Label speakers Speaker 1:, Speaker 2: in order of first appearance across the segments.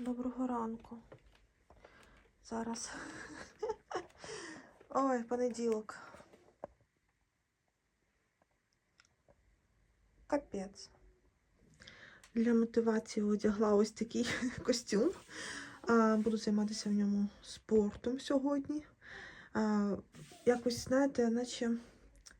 Speaker 1: Доброго ранку. Зараз. Ой, понеділок. Капець. Для мотивації одягла ось такий костюм. Буду займатися в ньому спортом сьогодні. Якось, знаєте, наче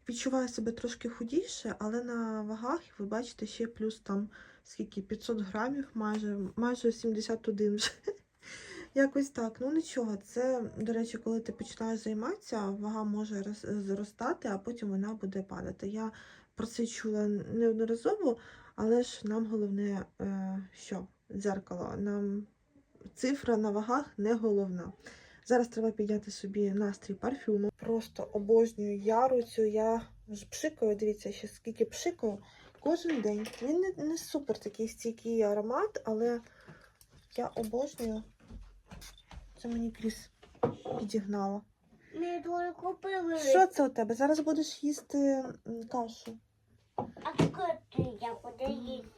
Speaker 1: відчуваю себе трошки худіше, але на вагах, ви бачите, ще плюс там скільки 500 грамів, майже, майже 71 вже. Якось так. Ну нічого, це, до речі, коли ти починаєш займатися, вага може зростати, а потім вона буде падати. Я про це чула неодноразово, але ж нам головне, е, що дзеркало. Нам цифра на вагах не головна. Зараз треба підняти собі настрій парфюму. Просто обожнюю яру цю. Я пшикаю, дивіться, ще скільки пшикаю кожен день. Він не, не супер такий стійкий аромат, але я обожнюю. Це мені Кріс підігнала.
Speaker 2: Ми дуже купили.
Speaker 1: Що це у тебе? Зараз будеш їсти кашу.
Speaker 2: А коти я куди їсти?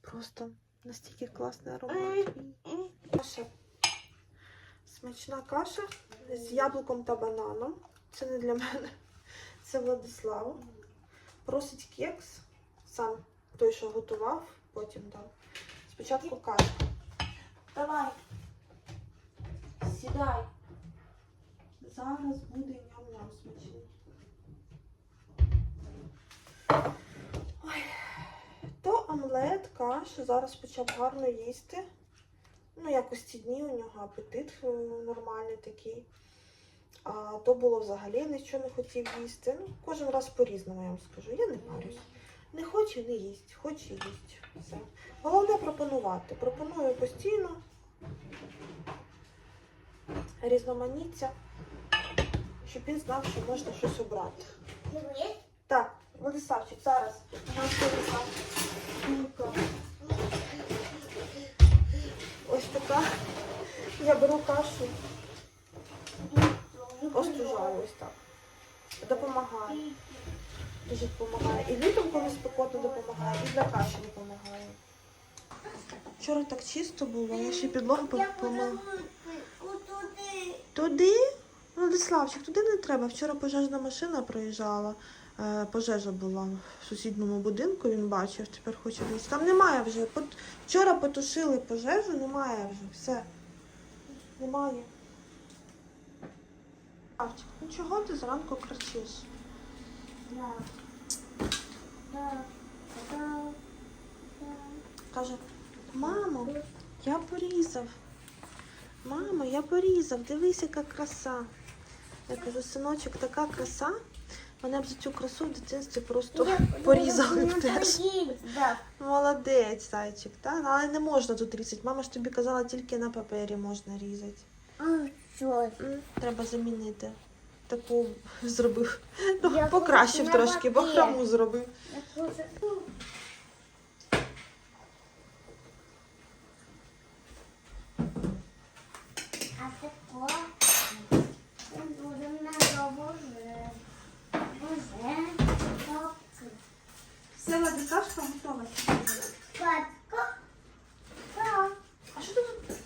Speaker 1: Просто настільки класний аромат. Каша. Смачна каша з яблуком та бананом. Це не для мене. Це Владислав. Просить кекс. Сам той, що готував, потім дав. Спочатку каша. Давай. Сідай. Зараз буде ням-ням смачний. Ой. То омлет, каша. Зараз почав гарно їсти. Ну, якось ці дні у нього апетит е, нормальний такий. А то було взагалі нічого не хотів їсти. Ну, кожен раз по-різному, я вам скажу. Я не парюсь. Не хоче, не їсть, хоче їсть. Все. Головне пропонувати. Пропоную постійно різноманіття, щоб він знав, що можна щось обрати. Так, Владиславчик, зараз. у нас Владислав. Ось така. Я беру кашу, остужаю ось так. Допомагає. Дуже допомагає. І літом, коли спекотно допомагає, і для каші допомагає. Вчора так чисто було, я ще підлогу помила.
Speaker 2: туди.
Speaker 1: Владиславчик, туди не треба. Вчора пожежна машина проїжджала. Е, Пожежа була в сусідньому будинку, він бачив, тепер хоче дивитися. Там немає вже. Вчора потушили пожежу, немає вже. Все. Немає. Ну чого ти зранку кричиш? Каже, мамо, я порізав. Мамо, я порізав, дивись, яка краса. Я кажу, синочок, така краса. Мене б за цю красу в дитинстві просто порізали б теж. Молодець, зайчик, так? Але не можна тут різати. Мама ж тобі казала, тільки на папері можна різати.
Speaker 2: Що?
Speaker 1: Треба замінити. Таку зробив. Ну,
Speaker 2: Я
Speaker 1: покращив
Speaker 2: хочу на
Speaker 1: трошки,
Speaker 2: папері.
Speaker 1: бахрому зробив.
Speaker 2: Я хочу. А тако ми будемо на боже. Боже. Капка.
Speaker 1: Все, Владикашка готова.
Speaker 2: Катка. Так.
Speaker 1: А що ти тут?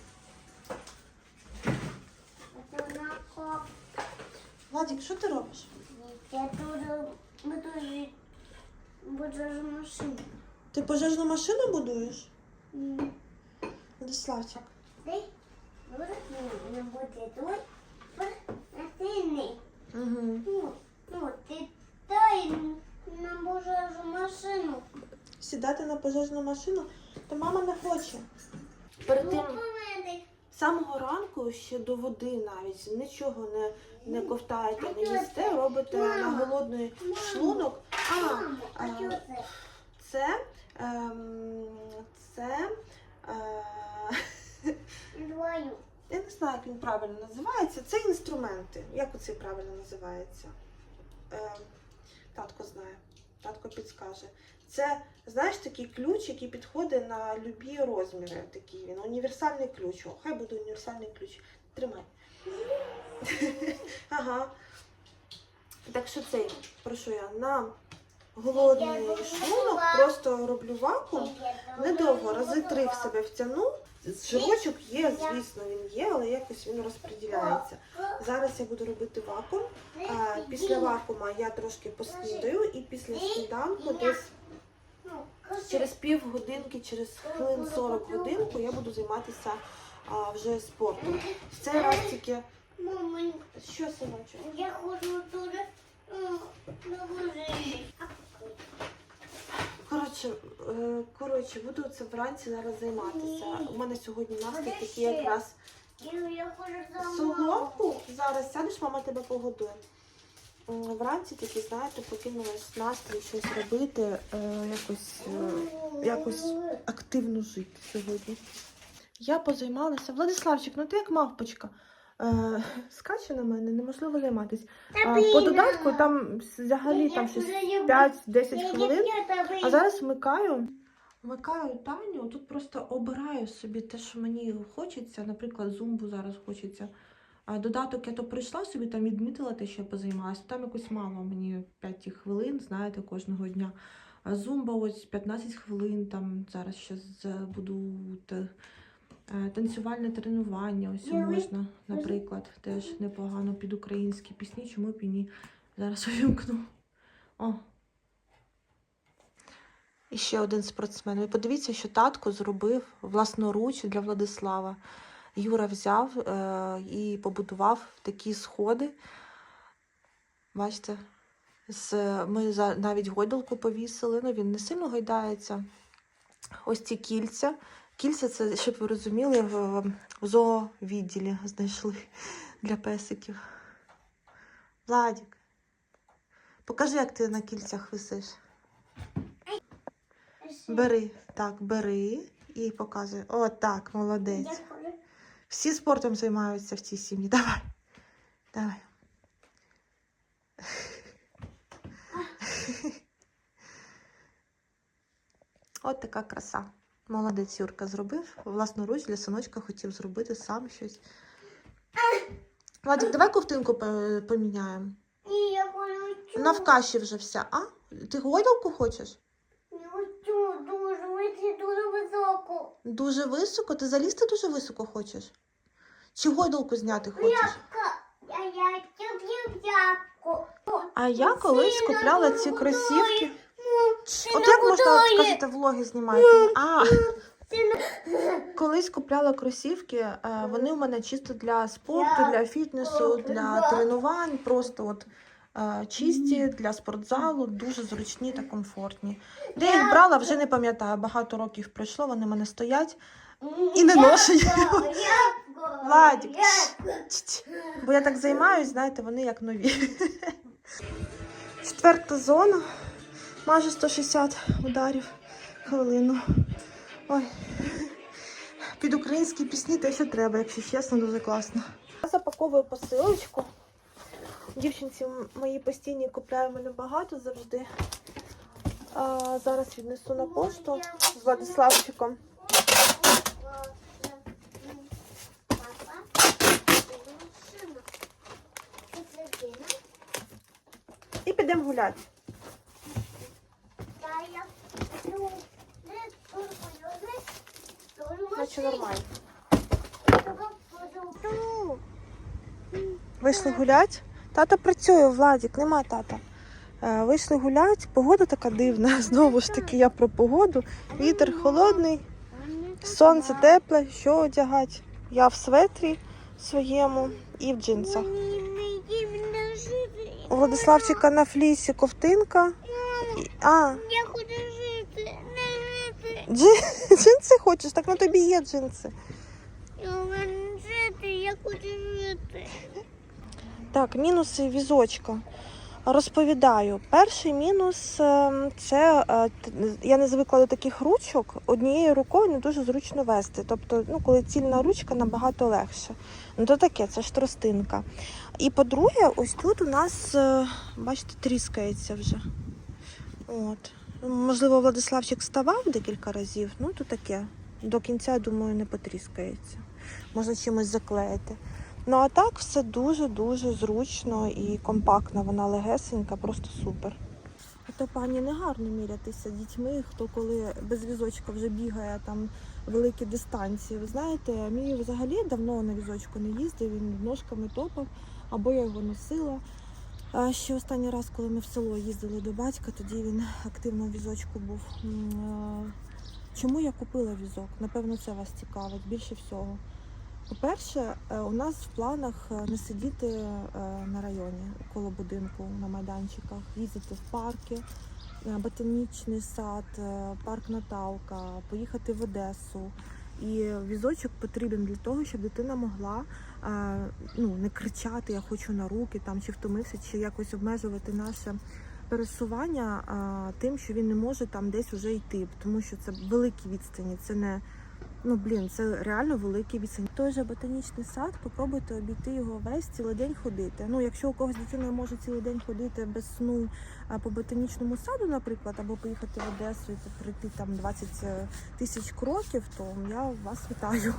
Speaker 2: Це на коп.
Speaker 1: Владик, що ти робиш?
Speaker 2: Я тут буду жити. Ж машину.
Speaker 1: Ти пожежну машину будуєш? Владиславчик.
Speaker 2: Ти будеш не буде тут. Ти.
Speaker 1: Угу.
Speaker 2: Ну, ну, ти дай нам боже ж машину.
Speaker 1: Сідати на пожежну машину, то мама не хоче. Перед тим
Speaker 2: Купили.
Speaker 1: з самого ранку ще до води навіть нічого не, не ковтаєте, не їсте, робите на голодний шлунок. А,
Speaker 2: а це,
Speaker 1: ем, це, е, я не знаю, як він правильно називається. Це інструменти. Як оце правильно називається? Ем, татко знає, татко підскаже. Це, знаєш, такий ключ, який підходить на любі розміри. Такий він. Універсальний ключ. О, хай буде універсальний ключ. Тримай. ага. Так що цей, прошу я, на голодний шлунок, просто роблю вакуум. Недовго, рази три в себе втягну. Жирочок є, звісно, він є, але якось він розподіляється. Зараз я буду робити вакуум. Після вакуума я трошки поснідаю і після сніданку десь через півгодинки, через хвилин 40 годинку я буду займатися а, вже спортом. В цей раз тільки що синочок?
Speaker 2: я хочу туди.
Speaker 1: Коротше, е, коротше, буду це вранці зараз займатися. У мене сьогодні настрій такий якраз солодку. Зараз сядеш, мама тебе погодує. Вранці такі, знаєте, покинулась настрій щось робити, е, якось, е, якось активно жити сьогодні. Я позаймалася. Владиславчик, ну ти як мавпочка. Е, скаче на мене, неможливо займатися. А, по додатку там взагалі там щось 5-10 хвилин. А зараз вмикаю. Вмикаю Таню, тут просто обираю собі те, що мені хочеться. Наприклад, зумбу зараз хочеться. А додаток я то прийшла собі, там відмітила те, що я позаймалася. Там якось мало мені 5 хвилин, знаєте, кожного дня. А зумба ось 15 хвилин, там зараз ще з- буду те, танцювальне тренування. Ось можна, наприклад, теж непогано під українські пісні, чому б і ні. Зараз увімкну. О, і ще один спортсмен. Ви подивіться, що татко зробив власноруч для Владислава. Юра взяв е- і побудував такі сходи. Бачите, з, ми за, навіть гойдалку повісили, ну він не сильно гойдається. Ось ці кільця. Кільця це, щоб ви розуміли, в, в зоовідділі знайшли для песиків. Владік, покажи, як ти на кільцях висиш. Бери, так, бери і показуй. О, так, молодець. Всі спортом займаються в цій сім'ї. Давай. Давай. От така краса. Молодець Юрка зробив. Власноруч для синочка хотів зробити сам щось. Владик, давай ковтинку поміняємо.
Speaker 2: І я хочу.
Speaker 1: Вона в каші вже вся. А? Ти гойдалку хочеш?
Speaker 2: Я хочу дуже вийти дуже високо.
Speaker 1: Дуже високо? Ти залізти дуже високо хочеш? Чи гойдалку зняти хочеш?
Speaker 2: Ябка. Я я люблю ябку.
Speaker 1: А я колись купляла ці кросівки. От як можна сказати, влоги знімаєте? А, колись купляла кросівки, е, вони у мене чисто для спорту, для фітнесу, для тренувань, просто от е, чисті для спортзалу, дуже зручні та комфортні. Де я їх брала, вже не пам'ятаю. Багато років пройшло, вони в мене стоять. І не
Speaker 2: ябко,
Speaker 1: Владик, Бо я так займаюсь, знаєте, вони як нові. Четверта зона. Майже 160 ударів хвилину. Ой. Під українські пісні те, що треба, якщо чесно, дуже класно. Я запаковую посилочку. Дівчинці мої постійні купляють мене багато завжди. А, зараз віднесу на пошту з Владиславчиком. І підемо гуляти. Наче нормально. Вийшли гулять. Тато працює, Владік, нема тата. Е, Вийшли гулять, погода така дивна. Знову ж таки, я про погоду. Вітер холодний, сонце тепле, що одягати. Я в светрі своєму і в джинсах. У Владиславчика на флісі ковтинка. А,
Speaker 2: не
Speaker 1: джи- джинси хочеш? Так на тобі є джинси.
Speaker 2: Я хочу жити, я хочу жити.
Speaker 1: Так, мінуси візочка. Розповідаю. Перший мінус ем, це е, я не звикла до таких ручок. Однією рукою не дуже зручно вести. Тобто, ну, коли цільна ручка набагато легше. Ну, то таке, це ж тростинка. І по-друге, ось тут у нас, е, бачите, тріскається вже. От. Можливо, Владиславчик ставав декілька разів, ну то таке. До кінця, думаю, не потріскається. Можна чимось заклеїти. Ну а так все дуже-дуже зручно і компактно. Вона легесенька, просто супер. то пані не гарно мірятися дітьми, хто коли без візочка вже бігає там великі дистанції. Ви знаєте, мій взагалі давно на візочку не їздив, він ножками топав, або я його носила. Ще останній раз, коли ми в село їздили до батька, тоді він активно в візочку був. Е, Чому я купила візок? Напевно, це вас цікавить більше всього. По-перше, е, у нас в планах е, не сидіти на районі коло будинку на майданчиках, їздити в парки, ботанічний сад, парк Наталка, поїхати в Одесу. І візочок потрібен для того, щоб дитина могла ну, не кричати Я хочу на руки там чи втомився, чи якось обмежувати наше пересування а, тим, що він не може там десь вже йти, тому що це великі відстані, це не. Ну, блін, це реально великий відстань. Той же ботанічний сад, попробуйте обійти його весь цілий день ходити. Ну, якщо у когось дитина може цілий день ходити без сну по ботанічному саду, наприклад, або поїхати в Одесу і пройти там 20 тисяч кроків, то я вас вітаю.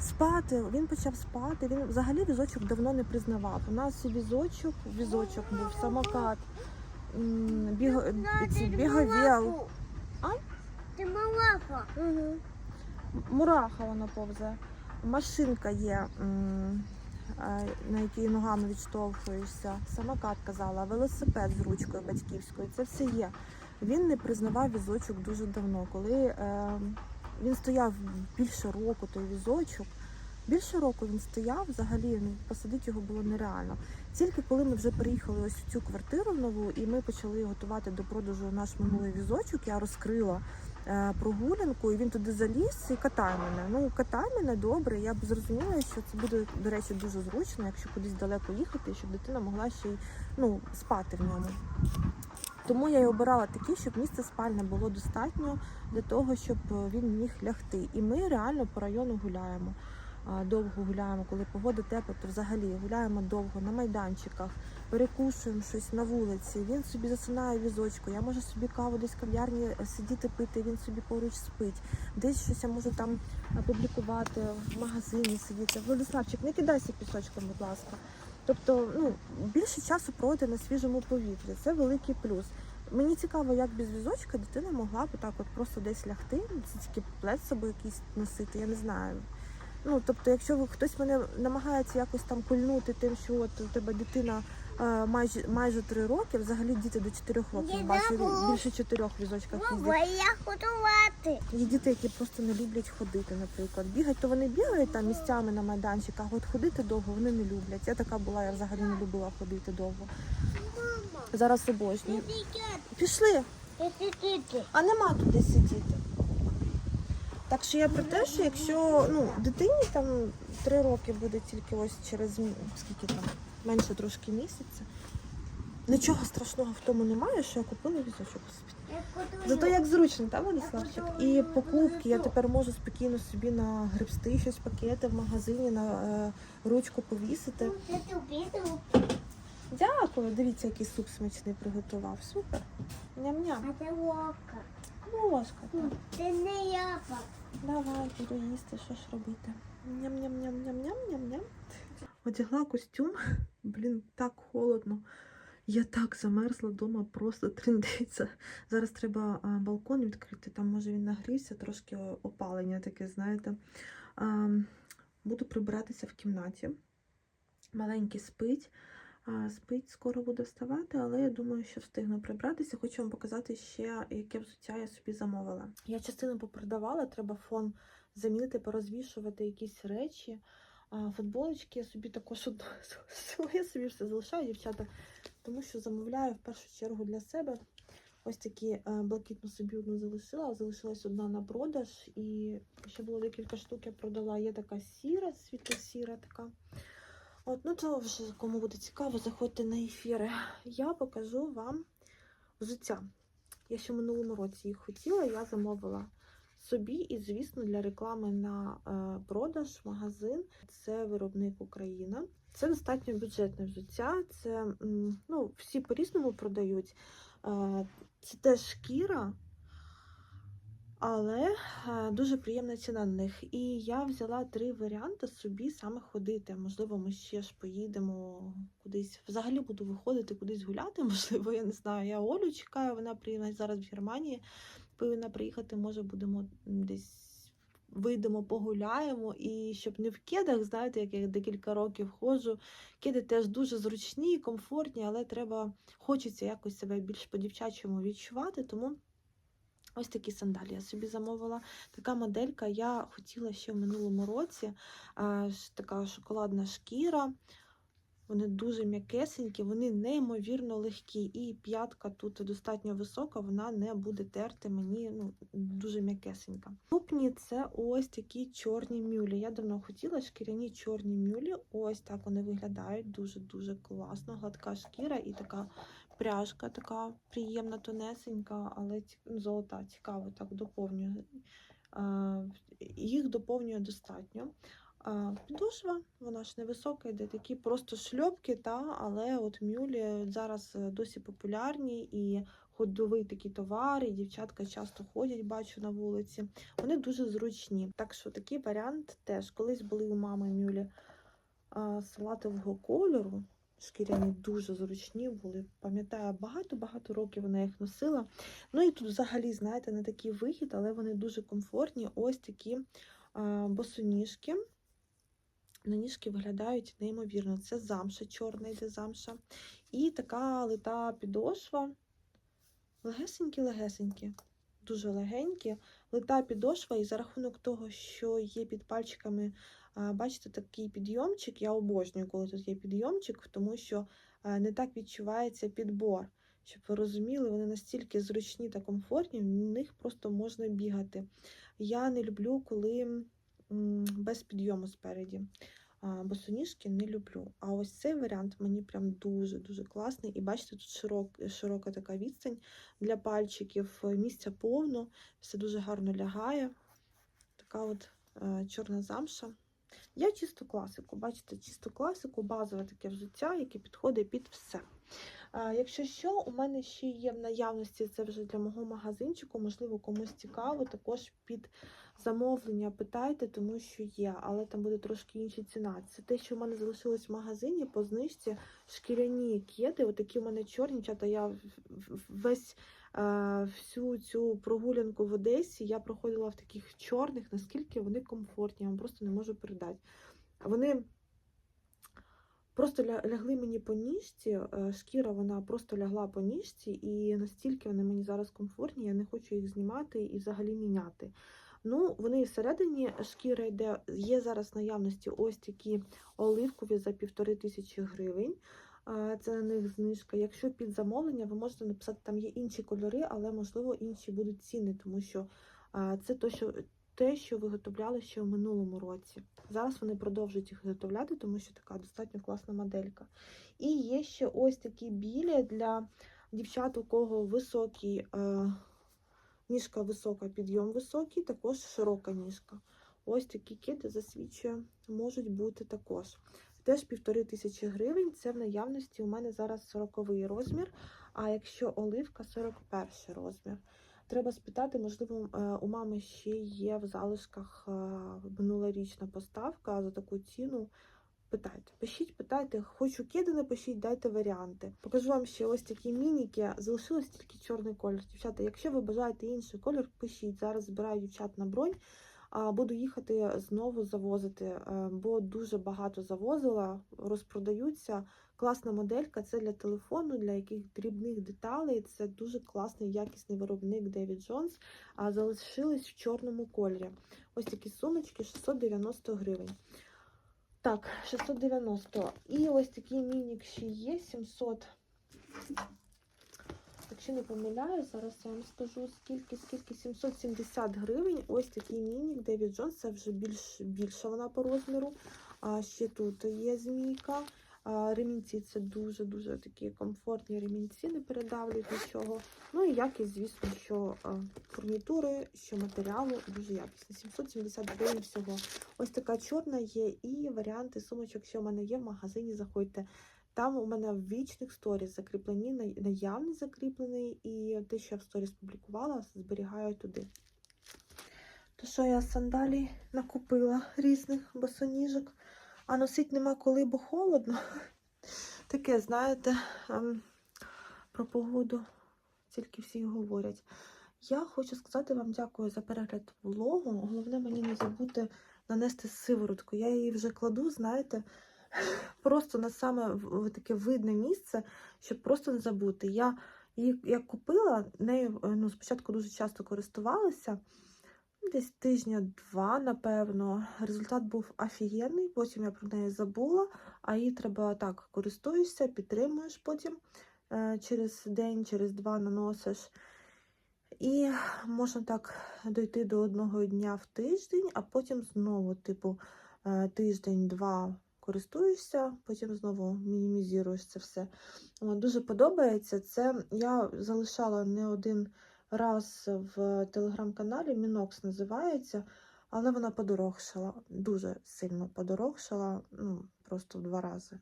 Speaker 1: Спати, він почав спати. Він взагалі візочок давно не признавав. У нас візочок, візочок був, самокат, біго, ці, біговіл. А?
Speaker 2: Ти малаха.
Speaker 1: Угу. Мураха вона повзе. Машинка є, на якій ногами відштовхуєшся. Самокат казала, велосипед з ручкою батьківською. Це все є. Він не признавав візочок дуже давно, коли е, він стояв більше року, той візочок. Більше року він стояв, взагалі ну, посадити його було нереально. Тільки коли ми вже приїхали ось в цю квартиру нову, і ми почали готувати до продажу наш минулий візочок, я розкрила е, прогулянку, і він туди заліз і катає мене. Ну, катає мене добре. Я б зрозуміла, що це буде, до речі, дуже зручно, якщо кудись далеко їхати, щоб дитина могла ще й ну, спати в ньому. Тому я і обирала такі, щоб місце спальне було достатньо для того, щоб е, він міг лягти. І ми реально по району гуляємо. Довго гуляємо, коли погода тепла, то взагалі гуляємо довго на майданчиках, перекушуємо щось на вулиці. Він собі засинає візочку. Я можу собі каву десь в кав'ярні е, сидіти пити, він собі поруч спить. Десь щось я можу там а, публікувати, в магазині сидіти. Владиславчик, не кидайся пісочком, будь ласка. Тобто, ну, більше часу проводити на свіжому повітрі. Це великий плюс. Мені цікаво, як без візочка дитина могла б так от просто десь лягти, це тільки плед собою якийсь носити, я не знаю. Ну, тобто, якщо ви- хтось мене намагається якось там кульнути тим, що от у тебе дитина майже майже три роки, взагалі діти до чотирьох років бачу більше чотирьох візочках їздять.
Speaker 2: я готувати.
Speaker 1: Є діти, які просто не люблять ходити, наприклад. Бігать, то вони бігають там місцями на майданчиках, а от ходити довго вони не люблять. Я така була, я взагалі не любила ходити довго.
Speaker 2: Мама,
Speaker 1: Зараз обожнюю. Пішли, а нема тут де сидіти. Так що я про те, що якщо ну, дитині там три роки буде тільки ось через скільки там, менше трошки місяця. Нічого страшного в тому немає, що я купила візочок.
Speaker 2: Я.
Speaker 1: Зато як зручно, так, Владиславчик? І покупки я тепер можу спокійно собі нагребсти щось пакети в магазині, на е, ручку повісити. Дякую, дивіться, який суп смачний приготував. Супер. Ням-ням.
Speaker 2: а це ложка.
Speaker 1: Ложка. так.
Speaker 2: Це не яблук.
Speaker 1: Давай, буду їсти, що ж робити. Ням-ням-ням-ням-ням-ням-ням. Одягла костюм. Блін, так холодно. Я так замерзла вдома, просто трендиться. Зараз треба балкон відкрити, там може він нагрівся, трошки опалення таке, знаєте. Буду прибиратися в кімнаті. Маленький спить. Спить, скоро буде вставати, але я думаю, що встигну прибратися. Хочу вам показати ще, яке взуття я собі замовила. Я частину попродавала, треба фон замінити, порозвішувати якісь речі. Футболочки я собі також одну собі все залишаю, дівчата, тому що замовляю в першу чергу для себе. Ось такі е, блакитну собі одну залишила, залишилась одна на продаж, і ще було декілька штук, я продала. Є така сіра, світло-сіра така. От, ну то вже кому буде цікаво, заходьте на ефіри. Я покажу вам взуття. Я ще в минулому році їх хотіла, я замовила собі і, звісно, для реклами на е, продаж магазин. Це виробник Україна. Це достатньо бюджетне взуття. Це ну, всі по-різному продають. Е, це теж шкіра. Але е, дуже приємна ціна на них. І я взяла три варіанти собі саме ходити. Можливо, ми ще ж поїдемо кудись. Взагалі буду виходити кудись гуляти. Можливо, я не знаю. Я Олю чекаю, вона приїде зараз в Германії. Повинна приїхати. Може, будемо десь вийдемо, погуляємо. І щоб не в кедах, знаєте, як я декілька років ходжу. Кеди теж дуже зручні, комфортні, але треба хочеться якось себе більш по-дівчачому відчувати. Тому. Ось такі сандалі я собі замовила. Така моделька я хотіла ще в минулому році. Така шоколадна шкіра. Вони дуже м'якесенькі, вони неймовірно легкі. І п'ятка тут достатньо висока, вона не буде терти мені ну, дуже м'якесенька. Наступні це ось такі чорні мюлі. Я давно хотіла шкіряні чорні мюлі. Ось так вони виглядають. Дуже-дуже класно. Гладка шкіра і така пряжка, така приємна, тонесенька, але ну, золота, цікаво, так доповнює. Їх доповнює достатньо. Підошва, вона ж невисока, йде такі просто шльопки, та, але от мюлі зараз е, досі популярні і ходовий такий товар, і дівчатка часто ходять, бачу на вулиці. Вони дуже зручні. Так що такий варіант теж. Колись були у мами мюлі салатового кольору. Шкіряні дуже зручні були. Пам'ятаю, багато-багато років вона їх носила. Ну і тут взагалі, знаєте, не такий вихід, але вони дуже комфортні. Ось такі босоніжки. На ніжки виглядають неймовірно. Це замша, чорна йде замша. І така лита підошва. Легесенькі-легесенькі, дуже легенькі. Лита підошва, і за рахунок того, що є під пальчиками, бачите, такий підйомчик. Я обожнюю, коли тут є підйомчик, тому що не так відчувається підбор. Щоб ви розуміли, вони настільки зручні та комфортні, в них просто можна бігати. Я не люблю, коли без підйому спереді. Босоніжки не люблю. А ось цей варіант мені прям дуже-дуже класний. І бачите, тут широк, широка така відстань для пальчиків, місця повно, все дуже гарно лягає. Така от е, чорна замша. Я чисто класику, бачите, чисто класику, базове таке взуття, яке підходить під все. Якщо що, у мене ще є в наявності, це вже для мого магазинчику, можливо, комусь цікаво, також під замовлення питайте, тому що є, але там буде трошки інша ціна. Це те, що в мене залишилось в магазині по знижці шкіряні кеди, отакі у мене чорні, чата я весь всю цю прогулянку в Одесі я проходила в таких чорних, наскільки вони комфортні, я вам просто не можу передати. Вони просто лягли мені по ніжці, е, шкіра вона просто лягла по ніжці, і настільки вони мені зараз комфортні, я не хочу їх знімати і взагалі міняти. Ну, вони всередині шкіра йде, є зараз наявності ось такі оливкові за півтори тисячі гривень. Це на них знижка. Якщо під замовлення, ви можете написати, там є інші кольори, але можливо інші будуть ціни, тому що це то, що те, що виготовляли ще в минулому році. Зараз вони продовжують їх виготовляти, тому що така достатньо класна моделька. І є ще ось такі білі для дівчат, у кого високий, е, ніжка висока, підйом високий, також широка ніжка. Ось такі кити засвідчує, можуть бути також. Теж півтори тисячі гривень. Це в наявності у мене зараз 40 розмір, а якщо оливка 41 розмір. Треба спитати, можливо, е, у мами ще є в залишках е, минулорічна поставка за таку ціну. Питайте, пишіть, питайте, хочу кеди, напишіть, дайте варіанти. Покажу вам ще ось такі мініки. Залишилось тільки чорний колір. Дівчата, якщо ви бажаєте інший колір, пишіть. Зараз збираю дівчат на бронь. Буду їхати знову завозити, е, бо дуже багато завозила, розпродаються. Класна моделька, це для телефону, для яких дрібних деталей. Це дуже класний якісний виробник David Jones, а залишились в чорному кольорі. Ось такі сумочки 690 гривень. Так, 690. І ось такий мінік ще є 700. Якщо не помиляю, зараз я вам скажу скільки, скільки 770 гривень. Ось такий мінік David Jones, це вже більш, більша вона по розміру. А ще тут є змійка. Ремінці це дуже-дуже такі комфортні ремінці, не передавлюють нічого. Ну і якість, звісно, що фурнітури, що матеріалу дуже якісні. 770 гривень всього. Ось така чорна є, і варіанти сумочок, що в мене є в магазині, заходьте. Там у мене в вічних сторіс закріплені, наявний закріплений, і те, що я в сторіс публікувала, зберігаю туди. То що я сандалій накупила різних босоніжок, а носить нема коли, бо холодно. Таке, знаєте, ем, про погоду тільки всі говорять. Я хочу сказати вам дякую за перегляд влогу. Головне мені не забути нанести сиворотку. Я її вже кладу, знаєте, просто на саме таке видне місце, щоб просто не забути. Я її як купила, нею е, ну, спочатку дуже часто користувалася, десь тижня два, напевно. Результат був офігенний, потім я про неї забула, а її треба так, користуєшся, підтримуєш потім е, через день, через два наносиш. І можна так дойти до одного дня в тиждень, а потім знову, типу, е, тиждень-два користуєшся, потім знову мінімізуєш це все. Дуже подобається. Це я залишала не один раз в телеграм-каналі, Мінокс називається, але вона подорожчала, дуже сильно подорожчала, ну, просто в два рази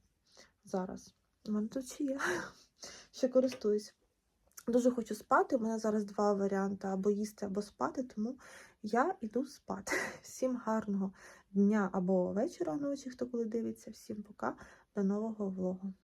Speaker 1: зараз. У мене тут ще є, ще користуюсь. Дуже хочу спати. У мене зараз два варіанти: або їсти, або спати, тому я йду спати. Всім гарного дня або вечора ночі, хто коли дивиться. Всім пока, до нового влогу.